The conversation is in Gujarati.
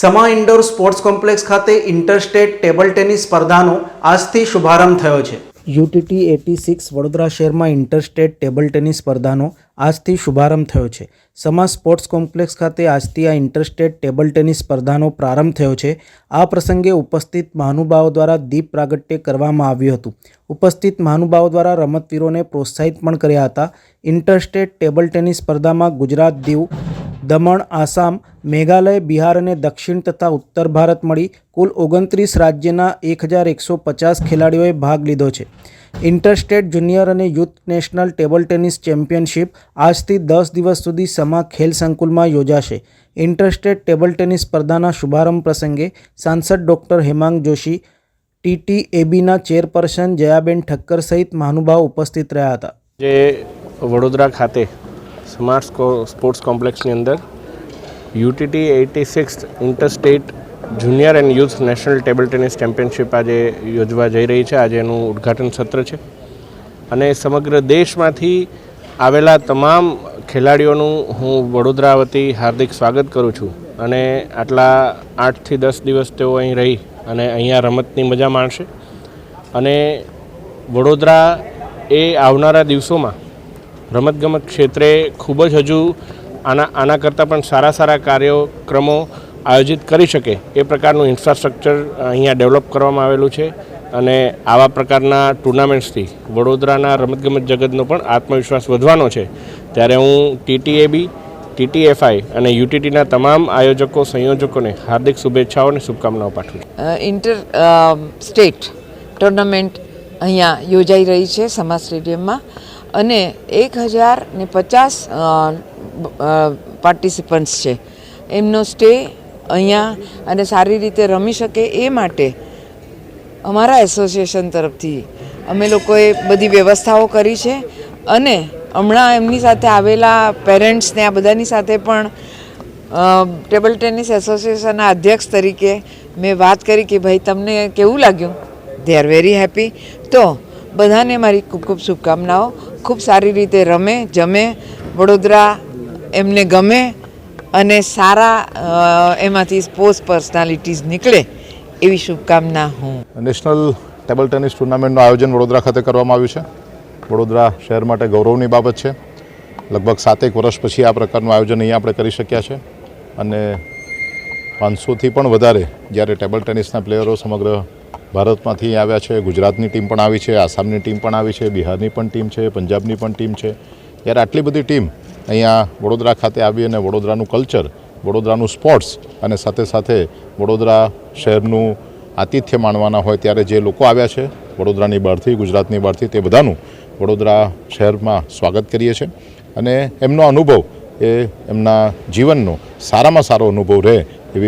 સમા ઇન્ડોર સ્પોર્ટ્સ કોમ્પ્લેક્સ ખાતે ઇન્ટરસ્ટેટ ટેબલ ટેનિસ સ્પર્ધાનો આજથી શુભારંભ થયો છે. યુટીટી એટી સિક્સ વડોદરા શહેરમાં ઇન્ટરસ્ટેટ ટેબલ ટેનિસ સ્પર્ધાનો આજથી શુભારંભ થયો છે. સમા સ્પોર્ટ્સ કોમ્પ્લેક્સ ખાતે આજથી આ ઇન્ટરસ્ટેટ ટેબલ ટેનિસ સ્પર્ધાનો પ્રારંભ થયો છે. આ પ્રસંગે ઉપસ્થિત મહાનુભાવો દ્વારા દીપ પ્રાગટ્ય કરવામાં આવ્યું હતું. ઉપસ્થિત મહાનુભાવો દ્વારા રમતવીરોને પ્રોત્સાહિત પણ કર્યા હતા. ઇન્ટરસ્ટેટ ટેબલ ટેનિસ સ્પર્ધામાં ગુજરાત દીવ દમણ, આસામ, મેઘાલય, બિહાર અને દક્ષિણ તથા ઉત્તર ભારત મળી કુલ ઓગણત્રીસ રાજ્યના એક હજાર એકસો પચાસ ખેલાડીઓએ ભાગ લીધો છે. ઇન્ટરસ્ટેટ જુનિયર અને youth national table tennis championship આજથી દસ દિવસ સુધી સમા ખેલ સંકુલમાં યોજાશે. ઇન્ટરસ્ટેટ ટેબલ ટેનિસ સ્પર્ધાના શુભારંભ પ્રસંગે સાંસદ ડૉક્ટર હેમાંગ જોશી, ટીટીએબીના ચેરપર્સન જયાબેન ઠક્કર સહિત મહાનુભાવ ઉપસ્થિત રહ્યા હતા. જે વડોદરા ખાતે સ્માર્ટ સ્પોર્ટ્સ કોમ્પ્લેક્સની અંદર UTT eighty six interstate junior and youth national table tennis championship આજે યોજવા જઈ રહી છે. આજે એનું ઉદ્ઘાટન સત્ર છે. અને સમગ્ર દેશમાંથી આવેલા તમામ ખેલાડીઓનું હું વડોદરા વતી હાર્દિક સ્વાગત કરું છું. અને આટલા આઠથી દસ દિવસ તેઓ અહીં રહી અને અહીંયા રમતની મજા માણશે. અને વડોદરા એ આવનારા દિવસોમાં રમતગમત ક્ષેત્રે ખૂબ જ હજુ આના આના કરતાં પણ સારા સારા કાર્યક્રમો આયોજિત કરી શકે એ પ્રકારનું ઇન્ફ્રાસ્ટ્રક્ચર અહીંયા ડેવલપ કરવામાં આવેલું છે અને આવા પ્રકારના ટુર્નામેન્ટ્સથી વડોદરાના રમતગમત જગતનો પણ આત્મવિશ્વાસ વધવાનો છે. ત્યારે હું ટીટીએબી ટીટીએફઆઈ અને યુટીટીના તમામ આયોજકો, સંયોજકોને હાર્દિક શુભેચ્છાઓ અને શુભકામનાઓ પાઠવું ઇન્ટર સ્ટેટ ટુર્નામેન્ટ અહીંયા યોજાઈ રહી છે સમા સ્ટેડિયમમાં. અને એક હજાર ને પચાસ પાર્ટિસિપન્ટ્સ છે. એમનો સ્ટે અહીંયા અને સારી રીતે રમી શકે એ માટે અમારા એસોસિએશન તરફથી અમે લોકોએ બધી વ્યવસ્થાઓ કરી છે અને હમણાં એમની સાથે આવેલા પેરેન્ટ્સને આ બધાની સાથે પણ ટેબલ ટેનિસ એસોસિએશનના અધ્યક્ષ તરીકે મેં વાત કરી કે ભાઈ તમને કેવું લાગ્યું? દે આર વેરી હેપી તો બધાને મારી ખૂબ ખૂબ શુભકામનાઓ. ખૂબ સારી રીતે રમે, જમે. વડોદરા એમને ગમે અને સારા એમાંથી સ્પોર્ટ્સ પર્સનાલિટીઝ નીકળે એવી શુભકામના હું. નેશનલ ટેબલ ટેનિસ ટુર્નામેન્ટનું આયોજન વડોદરા ખાતે કરવામાં આવ્યું છે. વડોદરા શહેર માટે ગૌરવની બાબત છે. લગભગ સાતેક વર્ષ પછી આ પ્રકારનું આયોજન અહીંયા આપણે કરી શક્યા છે. અને પાંચસોથી પણ વધારે જ્યારે ટેબલ ટેનિસના પ્લેયરો સમગ્ર ભારતમાંથી આવ્યા છે, ગુજરાતની ટીમ પણ આવી છે, આસામની ટીમ પણ આવી છે, બિહારની પણ ટીમ છે, પંજાબની પણ ટીમ છે. ત્યારે આટલી બધી ટીમ અહીંયા વડોદરા ખાતે આવી અને વડોદરાનું કલ્ચર, વડોદરાનું સ્પોર્ટ્સ અને સાથે સાથે વડોદરા શહેરનું આતિથ્ય માણવાના હોય ત્યારે જે લોકો આવ્યા છે, વડોદરાની બહારથી, ગુજરાતની બહારથી, તે બધાનું વડોદરા શહેરમાં સ્વાગત કરીએ છીએ. અને એમનો અનુભવ એ એમના જીવનનો સારામાં સારો અનુભવ રહે